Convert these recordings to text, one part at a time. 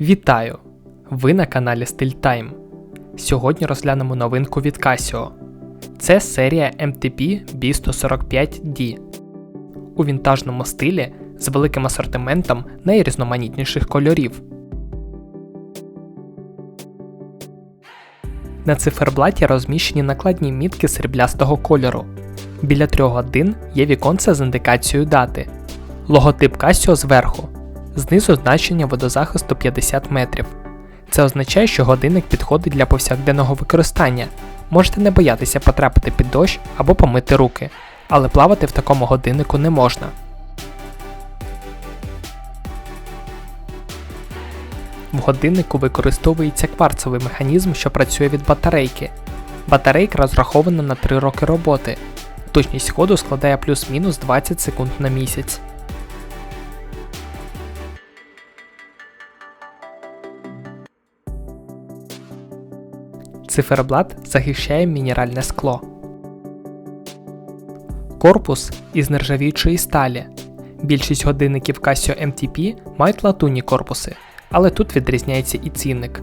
Вітаю! Ви на каналі Style Time. Сьогодні розглянемо новинку від Casio. Це серія MTP B145D у вінтажному стилі з великим асортиментом найрізноманітніших кольорів. На циферблаті розміщені накладні мітки сріблястого кольору. Біля трьох годин є віконце з індикацією дати. Логотип Casio зверху. Знизу значення водозахисту 50 метрів. Це означає, що годинник підходить для повсякденного використання. Можете не боятися потрапити під дощ або помити руки, але плавати в такому годиннику не можна. В годиннику використовується кварцевий механізм, що працює від батарейки. Батарейка розрахована на 3 роки роботи. Точність ходу складає плюс-мінус 20 секунд на місяць. Циферблат захищає мінеральне скло. Корпус із нержавіючої сталі. Більшість годинників Casio MTP мають латунні корпуси, але тут відрізняється і цінник.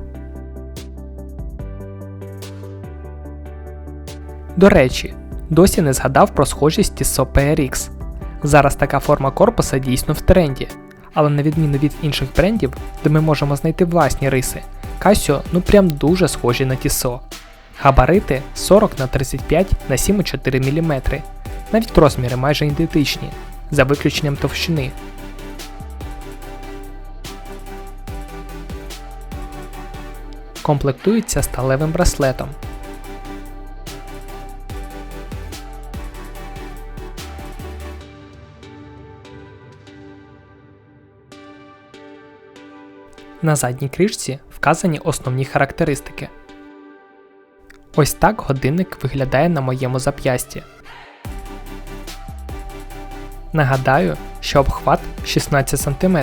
До речі, досі не згадав про схожість Tissot PRX. Зараз така форма корпуса дійсно в тренді, але на відміну від інших брендів, де ми можемо знайти власні риси, Casio ну прям дуже схожі на Tissot. Габарити 40 на 35 на 7,4 мм. Навіть розміри майже ідентичні, за виключенням товщини. Комплектується сталевим браслетом. На задній кришці вказані основні характеристики. Ось так годинник виглядає на моєму зап'ясті. Нагадаю, що обхват 16 см.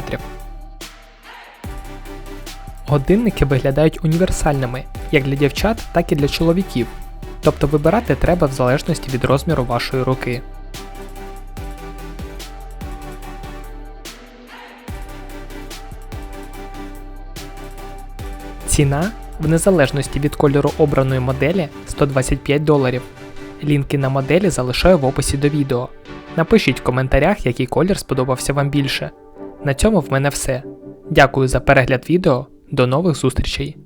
Годинники виглядають універсальними як для дівчат, так і для чоловіків. Тобто вибирати треба в залежності від розміру вашої руки. Ціна в незалежності від кольору обраної моделі 125 доларів. Лінки на моделі залишаю в описі до відео. Напишіть в коментарях, який колір сподобався вам більше. На цьому в мене все. Дякую за перегляд відео, до нових зустрічей!